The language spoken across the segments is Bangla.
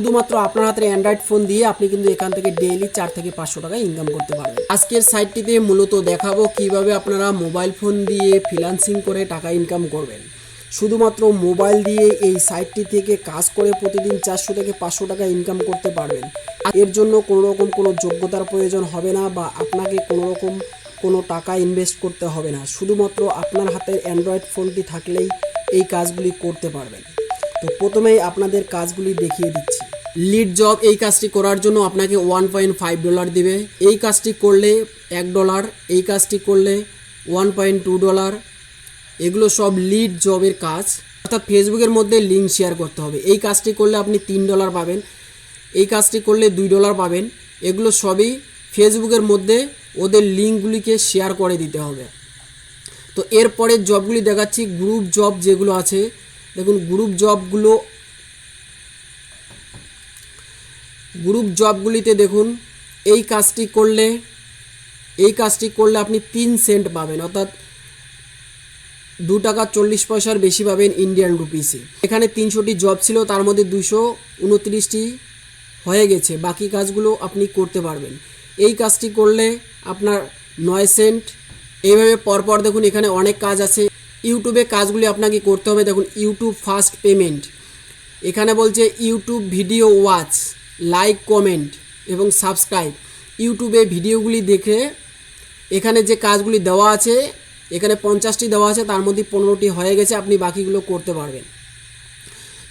শুধুমাত্র আপনার হাতের অ্যান্ড্রয়েড ফোন দিয়ে আপনি কিন্তু এখান থেকে ডেইলি চার থেকে পাঁচশো টাকা ইনকাম করতে পারবেন। আজকের সাইটটিতে মূলত দেখাবো কীভাবে আপনারা মোবাইল ফোন দিয়ে ফ্রিল্যান্সিং করে টাকা ইনকাম করবেন। শুধুমাত্র মোবাইল দিয়ে এই সাইটটি থেকে কাজ করে প্রতিদিন চারশো থেকে পাঁচশো টাকা ইনকাম করতে পারবেন। এর জন্য কোনো রকম কোনো যোগ্যতার প্রয়োজন হবে না বা আপনাকে কোনো রকম কোনো টাকা ইনভেস্ট করতে হবে না। শুধুমাত্র আপনার হাতের অ্যান্ড্রয়েড ফোনটি থাকলেই এই কাজগুলি করতে পারবেন। তো প্রথমেই আপনাদের কাজগুলি দেখিয়ে দিচ্ছি। লিড জব এই কাজটি করার জন্য আপনাকে ওয়ান পয়েন্ট ফাইভ ডলার দিবে। এই কাজটি করলে এক ডলার এই কাজটি করলে ওয়ান পয়েন্ট টু ডলার এগুলো সব লিড জবের কাজ। অর্থাৎ ফেসবুকের মধ্যে লিঙ্ক শেয়ার করতে হবে। এই কাজটি করলে আপনি তিন ডলার পাবেন। এই কাজটি করলে দুই ডলার পাবেন। এগুলো সবই ফেসবুকের মধ্যে ওদের লিঙ্কগুলিকে শেয়ার করে দিতে হবে। তো এরপরে জবগুলি দেখাচ্ছি। গ্রুপ জব যেগুলো আছে। দেখুন গ্রুপ জবগুলো গ্রুপ জবগুলিতে দেখুন, এই কাজটি করলে, এই কাজটি করলে আপনি তিন সেন্ট পাবেন, অর্থাৎ দু টাকা চল্লিশ পয়সার বেশি পাবেন ইন্ডিয়ান রুপিসে এখানে তিনশোটি জব ছিল, তার মধ্যে দুশো উনত্রিশটি হয়ে গেছে, বাকি কাজগুলো আপনি করতে পারবেন। এই কাজটি করলে আপনার নয় সেন্ট। এইভাবে পরপর দেখুন, এখানে অনেক কাজ আছে। ইউটিউবে কাজগুলি আপনাকে করতে হবে, দেখুন, ইউটিউব ফার্স্ট পেমেন্ট। এখানে বলছে, YouTube video watch. Like, comment এবং সাবস্ক্রাইব। ইউটিউবে ভিডিওগুলি দেখে এখানে যে কাজগুলি দেওয়া আছে, এখানে পঞ্চাশটি দেওয়া আছে, তার মধ্যে পনেরোটি হয়ে গেছে, আপনি বাকিগুলো করতে পারবেন।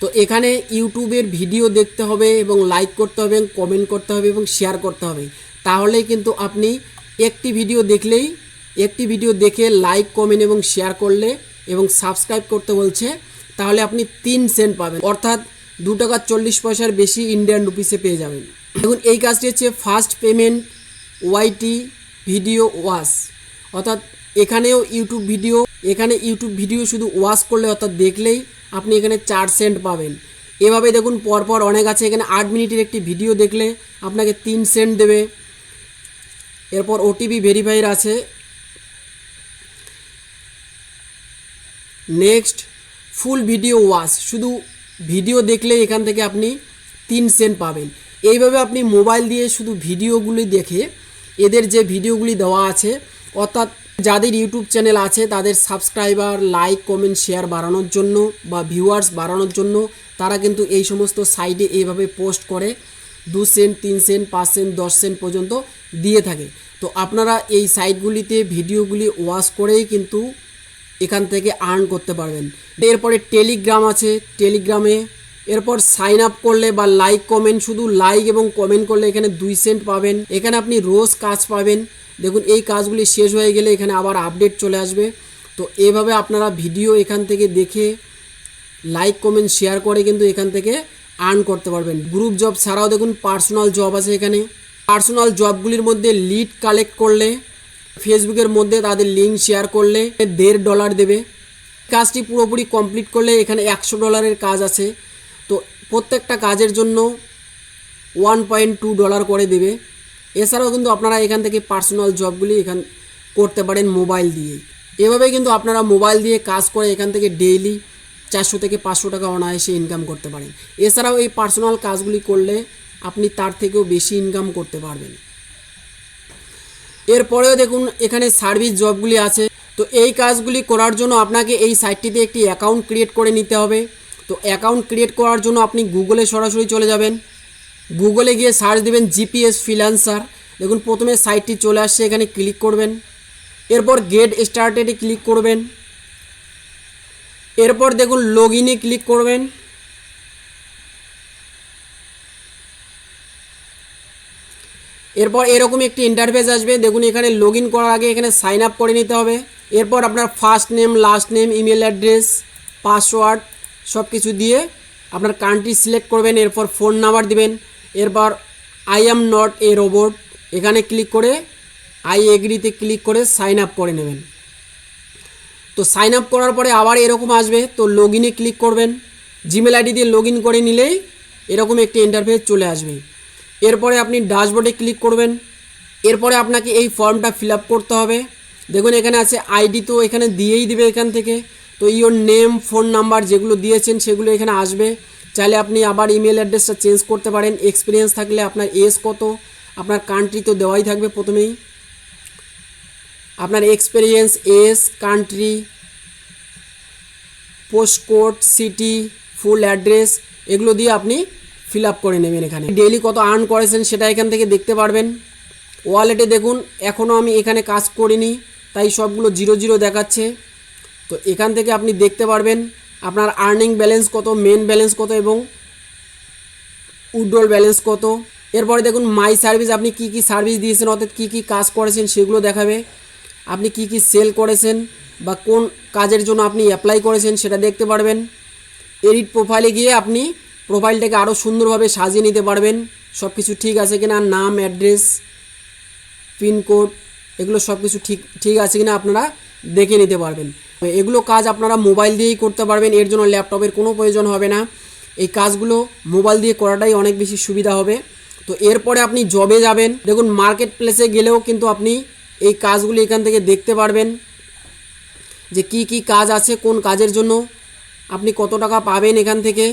তো এখানে ইউটিউবের ভিডিও দেখতে হবে এবং লাইক করতে হবে, কমেন্ট করতে হবে এবং শেয়ার করতে হবে। তাহলেই কিন্তু আপনি একটি ভিডিও দেখলেই, একটি ভিডিও দেখে লাইক, কমেন্ট এবং শেয়ার করলে এবং সাবস্ক্রাইব করতে বলছে, তাহলে আপনি তিন সেন্ট পাবেন। অর্থাৎ দু টাকা চল্লিশ পয়সার বেশি ইন্ডিয়ান রুপিসে পেয়ে যাবেন। দেখুন, এই কাজটি হচ্ছে first payment YT video watch অর্থাৎ এখানেও ইউটিউব ভিডিও এখানে ইউটিউব ভিডিও শুধু ওয়াশ করলে, অর্থাৎ দেখলেই আপনি এখানে চার সেন্ট পাবেন। এভাবে দেখুন, পরপর অনেক আছে। এখানে আট মিনিটের একটি ভিডিও দেখলে আপনাকে তিন সেন্ট দেবে। এরপর ওটিপি ভেরিফাইয়ের আছে। নেক্সট ফুল ভিডিও ওয়াচ শুধু ভিডিও দেখলে এখান থেকে আপনি তিন সেন্ট পাবেন। এইভাবে আপনি মোবাইল দিয়ে শুধু ভিডিওগুলি দেখে এদের যে ভিডিওগুলি দেওয়া আছে, অর্থাৎ যাদের ইউটিউব চ্যানেল আছে, তাদের সাবস্ক্রাইবার, লাইক, কমেন্ট, শেয়ার বাড়ানোর জন্য বা ভিউয়ার্স বাড়ানোর জন্য তারা কিন্তু এই সমস্ত সাইটে এইভাবে পোস্ট করে, দু সেন্ট, তিন সেন্ট, পাঁচ সেন্ট, দশ সেন্ট পর্যন্ত দিয়ে থাকে। তো আপনারা এই সাইটগুলিতে ভিডিওগুলি ওয়াশ করেই কিন্তু এখান থেকে আর্ন করতে পারবেন। এরপরে টেলিগ্রাম আছে টেলিগ্রামে এরপর সাইন আপ করলে বা লাইক কমেন্ট শুধু লাইক এবং কমেন্ট করলে এখানে দুই সেন্ট পাবেন। এখানে আপনি রোজ কাজ পাবেন। দেখুন, এই কাজগুলি শেষ হয়ে গেলে এখানে আবার আপডেট চলে আসবে। তো এভাবে আপনারা ভিডিও এখান থেকে দেখে লাইক কমেন্ট শেয়ার করে কিন্তু এখান থেকে আর্ন করতে পারবেন। গ্রুপ জব ছাড়াও দেখুন পার্সোনাল জব আছে এখানে। পার্সোনাল জবগুলির মধ্যে লিড কালেক্ট করলে ফেসবুকের মধ্যে তাদের লিঙ্ক শেয়ার করলে দেড় ডলার দেবে। কাজটি পুরোপুরি কমপ্লিট করলে এখানে একশো ডলারের কাজ আছে। তো প্রত্যেকটা কাজের জন্য ওয়ান পয়েন্ট টু ডলার করে দেবে। এছাড়াও কিন্তু আপনারা এখান থেকে পার্সোনাল জবগুলি এখান করতে পারেন মোবাইল দিয়ে। এভাবে কিন্তু আপনারা মোবাইল দিয়ে কাজ করে এখান থেকে ডেইলি চারশো থেকে পাঁচশো টাকা অনায়াসে ইনকাম করতে পারেন। এছাড়াও এই পার্সোনাল কাজগুলি করলে আপনি তার থেকেও বেশি ইনকাম করতে পারবেন। এরপরেও দেখুন, এখানে সার্ভিস জবগুলি আছে। তো এই কাজগুলি করার জন্য আপনাকে এই সাইটটিতে একটি অ্যাকাউন্ট ক্রিয়েট করে নিতে হবে। তো অ্যাকাউন্ট ক্রিয়েট করার জন্য আপনি গুগলে সরাসরি চলে যাবেন। গুগলে গিয়ে সার্চ দেবেন জিপিএস ফ্রিল্যান্সার দেখুন, প্রথমে সাইটটি চলে আসছে, এখানে ক্লিক করবেন। এরপর গেট স্টার্টেডে ক্লিক করবেন। এরপর দেখুন লগ ইনে ক্লিক করবেন। এরপর এরকম একটি ইন্টারফেস আসবে। দেখুন, এখানে লগ করার আগে এখানে সাইন আপ করে নিতে হবে। এরপর আপনার first name last name email address password সব কিছু দিয়ে আপনার কান্ট্রি সিলেক্ট করবেন, এরপর ফোন নাম্বার দিবেন। এরপর I am not a robot এখানে ক্লিক করে আই এগ্রিতে ক্লিক করে সাইন আপ করে নেবেন। তো সাইন আপ করার পরে আবার এরকম আসবে, তো লগ ক্লিক করবেন। জিমেল আইডি দিয়ে লগ করে নিলেই এরকম একটি ইন্টারফেস চলে আসবে। এরপরে আপনি ড্যাশবোর্ডে ক্লিক করবেন। এরপরে আপনাকে এই ফর্মটা ফিল করতে হবে। দেখুন, এখানে আছে আইডি তো এখানে দিয়েই দিবে এখান থেকে। তো ইওর নেম, ফোন নাম্বার যেগুলো দিয়েছেন সেগুলো এখানে আসবে। চাইলে আপনি আবার ইমেল অ্যাড্রেসটা চেঞ্জ করতে পারেন। এক্সপিরিয়েন্স থাকলে আপনার এজ কত, আপনার কান্ট্রি তো দেওয়াই থাকবে প্রথমেই। আপনার experience age country, post postcode city, full address, এগুলো দিয়ে আপনি ফিল আপ করে নেবেন এখানে। ডেইলি কত আর্ন করেছেন সেটা এখান থেকে দেখতে পারবেন। ওয়ালেটে দেখুন এখনও আমি এখানে কাজ করিনি, তাই সবগুলো জিরো জিরো দেখাচ্ছে। তো এখান থেকে আপনি দেখতে পারবেন আপনার আর্নিং ব্যালেন্স কত মেন ব্যালেন্স কত এবং উইড্রল ব্যালেন্স কত। এরপরে দেখুন মাই সার্ভিস আপনি কি কি সার্ভিস দিয়েছেন, অর্থাৎ কী কী কাজ করেছেন সেগুলো দেখাবে। আপনি কি কি সেল করেছেন বা কোন কাজের জন্য আপনি অ্যাপ্লাই করেছেন সেটা দেখতে পারবেন। এডিট প্রোফাইলে গিয়ে আপনি প্রোফাইলটাকে আরও সুন্দরভাবে সাজিয়ে নিতে পারবেন। সব কিছু ঠিক আছে কিনা, নাম, অ্যাড্রেস পিনকোড এগুলো সব কিছু ঠিক ঠিক আছে কিনা আপনারা দেখে নিতে পারবেন। এগুলো কাজ আপনারা মোবাইল দিয়েই করতে পারবেন, এর জন্য ল্যাপটপের কোনো প্রয়োজন হবে না। এই কাজগুলো মোবাইল দিয়ে করাটাই অনেক বেশি সুবিধা হবে। তো এরপরে আপনি জবে যাবেন। দেখুন মার্কেট প্লেসে গেলেও কিন্তু আপনি এই কাজগুলি এখান থেকে দেখতে পারবেন যে কি কি কাজ আছে, কোন কাজের জন্য আপনি কত টাকা পাবেন এখান থেকে।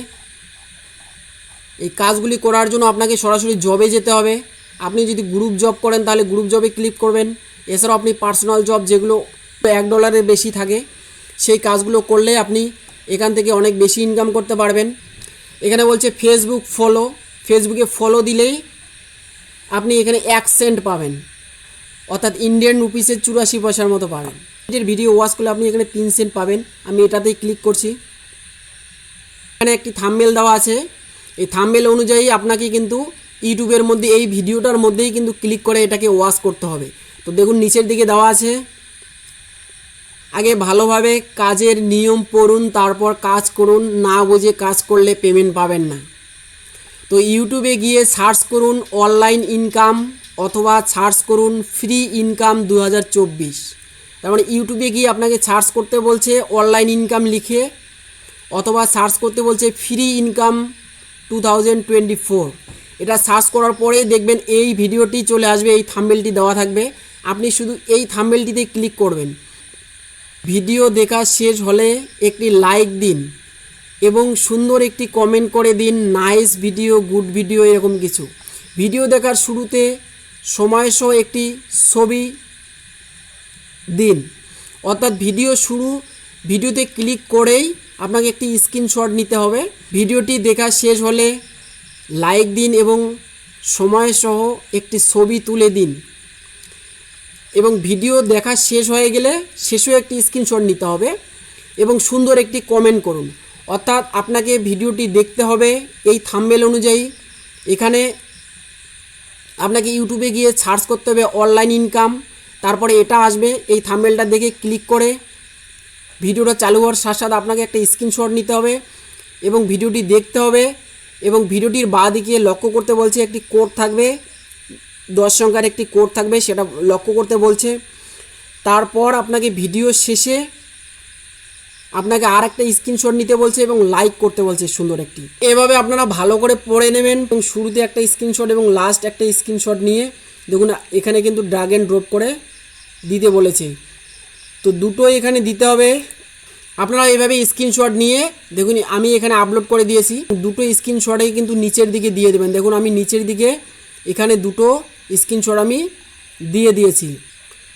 এই কাজগুলি করার জন্য আপনাকে সরাসরি জবে যেতে হবে। আপনি যদি গ্রুপ জব করেন, তাহলে গ্রুপ জবে ক্লিক করবেন। এছাড়াও আপনি পার্সোনাল জব যেগুলো এক ডলারের বেশি থাকে, সেই কাজগুলো করলে আপনি এখান থেকে অনেক বেশি ইনকাম করতে পারবেন। এখানে বলছে ফেসবুক ফলো ফেসবুকে ফলো দিলেই আপনি এখানে এক সেন্ট পাবেন। অর্থাৎ ইন্ডিয়ান রুপিসের চুরাশি পয়সার মতো পাবেন। এর ভিডিও ওয়াচ করলে আপনি এখানে তিন সেন্ট পাবেন। আমি এটাতেই ক্লিক করছি। এখানে একটি থাম্বেল দেওয়া আছে। এই থাম্বেল অনুযায়ী আপনাকে কিন্তু ইউটিউবের মধ্যে, এই ভিডিওটার মধ্যেই কিন্তু ক্লিক করে এটাকে ওয়াশ করতে হবে। তো দেখুন, নিচের দিকে দেওয়া আছে, আগে ভালোভাবে কাজের নিয়ম পড়ুন, তারপর কাজ করুন, না বুঝে কাজ করলে পেমেন্ট পাবেন না। তো ইউটিউবে গিয়ে সার্চ করুন অনলাইন ইনকাম অথবা সার্চ করুন ফ্রি ইনকাম দু তার মানে ইউটিউবে গিয়ে আপনাকে সার্চ করতে বলছে অনলাইন ইনকাম লিখে, অথবা সার্চ করতে বলছে ফ্রি ইনকাম টু এটা সার্চ করার পরেই দেখবেন এই ভিডিওটি চলে আসবে, এই থাম্বেলটি দেওয়া থাকবে। আপনি শুধু এই থাম্বেলটিতে ক্লিক করবেন। ভিডিও দেখা শেষ হলে একটি লাইক দিন এবং সুন্দর একটি কমেন্ট করে দিন নাইস ভিডিও গুড ভিডিও এরকম কিছু। ভিডিও দেখার শুরুতে সময়সহ একটি ছবি দিন। অর্থাৎ ভিডিও শুরু ভিডিওতে ক্লিক করেই আপনাকে একটি স্ক্রিনশট নিতে হবে। ভিডিওটি দেখা শেষ হলে লাইক দিন এবং সময়সহ একটি ছবি তুলে দিন। এবং ভিডিও দেখা শেষ হয়ে গেলে শেষেও একটি স্ক্রিনশট নিতে হবে এবং সুন্দর একটি কমেন্ট করুন। অর্থাৎ আপনাকে ভিডিওটি দেখতে হবে এই থাম্বেল অনুযায়ী। এখানে আপনাকে ইউটিউবে গিয়ে সার্চ করতে হবে অনলাইন ইনকাম তারপরে এটা আসবে, এই থাম্বেলটা দেখে ক্লিক করে ভিডিওটা চালু হওয়ার সাথে সাথে আপনাকে একটা স্ক্রিনশট নিতে হবে এবং ভিডিওটি দেখতে হবে এবং ভিডিওটির বাঁ দিকে লক্ষ্য করতে বলছে একটি কোড থাকবে, দশ সংখ্যার একটি কোড থাকবে সেটা লক্ষ্য করতে বলছে। তারপর আপনাকে ভিডিও শেষে আপনাকে আর একটা স্ক্রিনশট নিতে বলছে এবং লাইক করতে বলছে সুন্দর একটি। এভাবে আপনারা ভালো করে পড়ে নেবেন এবং শুরুতে একটা স্ক্রিনশট এবং লাস্ট একটা স্ক্রিনশট নিয়ে দেখুন এখানে কিন্তু ড্রাগ অ্যান্ড ড্রপ করে দিতে বলেছে। তো দুটো এখানে দিতে হবে। আপনারা এইভাবে স্ক্রিনশট নিয়ে দেখুন, আমি এখানে আপলোড করে দিয়েছি। দুটো স্ক্রিনশটেই কিন্তু নিচের দিকে দিয়ে দেবেন। দেখুন, আমি নিচের দিকে এখানে দুটো স্ক্রিনশট আমি দিয়ে দিয়েছি।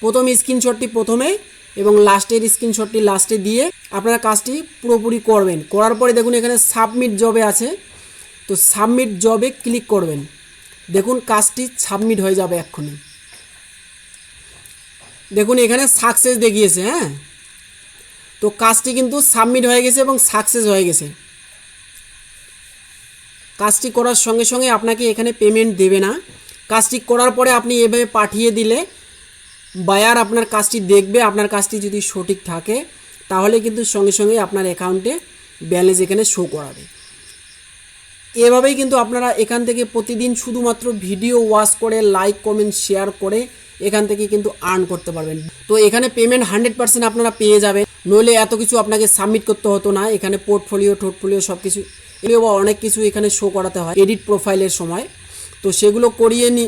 প্রথম স্ক্রিনশটটি প্রথমে এবং লাস্টের স্ক্রিনশটটি লাস্টে দিয়ে আপনারা কাজটি পুরোপুরি করবেন। করার পরে দেখুন, এখানে সাবমিট জবে আছে। তো সাবমিট জবে ক্লিক করবেন। দেখুন, কাজটি সাবমিট হয়ে যাবে এক্ষুনি। দেখুন, এখানে সাকসেস দেখিয়েছে হ্যাঁ? তো কাজটি কিন্তু সাবমিট হয়ে গেছে এবং সাকসেস হয়ে গেছে। কাজটি করার সঙ্গে সঙ্গে আপনাকে এখানে পেমেন্ট দেবে না। কাজটি করার পরে আপনি এভাবে পাঠিয়ে দিলে বায়ার আপনার কাজটি দেখবে, আপনার কাজটি যদি সঠিক থাকে, তাহলে কিন্তু সঙ্গে সঙ্গে আপনার অ্যাকাউন্টে ব্যালেন্স এখানে শো করাবে। এভাবেই কিন্তু আপনারা এখান থেকে প্রতিদিন শুধুমাত্র ভিডিও ওয়াচ করে লাইক কমেন্ট শেয়ার করে এখান থেকে কিন্তু আর্ন করতে পারবেন। তো এখানে পেমেন্ট হান্ড্রেড পার্সেন্ট আপনারা পেয়ে যাবেন। নইলে এত কিছু আপনাকে সাবমিট করতে হতো না। এখানে পোর্টফোলিও টোর্টফোলিও সব কিছু এগুলো বা অনেক কিছু এখানে শো করাতে হয় এডিট প্রোফাইলের সময়। তো সেগুলো করিয়ে নি,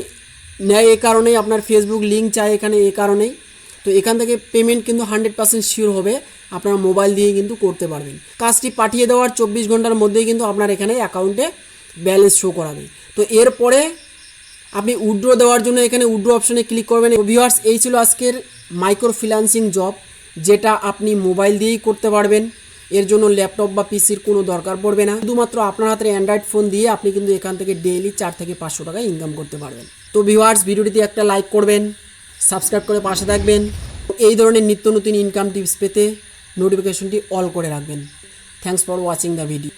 নেয় এ কারণেই আপনার ফেসবুক লিঙ্ক চায় এখানে এ কারণেই। তো এখান থেকে পেমেন্ট কিন্তু হান্ড্রেড পার্সেন্ট শিওর হবে। আপনার মোবাইল দিয়ে কিন্তু করতে পারবেন। কাজটি পাঠিয়ে দেওয়ার চব্বিশ ঘণ্টার মধ্যেই কিন্তু আপনার এখানে অ্যাকাউন্টে ব্যালেন্স শো করাবে। তো এরপরে আপনি উড্রো দেওয়ার জন্য এখানে উড্রো অপশনে ক্লিক করবেন। ভিউয়ার্স এই ছিল আজকের মাইক্রো ফ্রিল্যান্সিং জব যেটা আপনি মোবাইল দিয়েই করতে পারবেন। এর জন্য ল্যাপটপ বা পিসির কোনো দরকার পড়বে না। শুধুমাত্র আপনার হাতে অ্যান্ড্রয়েড ফোন দিয়ে আপনি কিন্তু এখান থেকে ডেইলি চার থেকে পাঁচশো টাকা ইনকাম করতে পারবেন। তো ভিউয়ার্স ভিডিওটিতে একটা লাইক করবেন সাবস্ক্রাইব করে পাশে থাকবেন। এই ধরনের নিত্য নতুন ইনকাম টিপস পেতে নোটিফিকেশনটি অল করে রাখবেন। Thanks for watching the video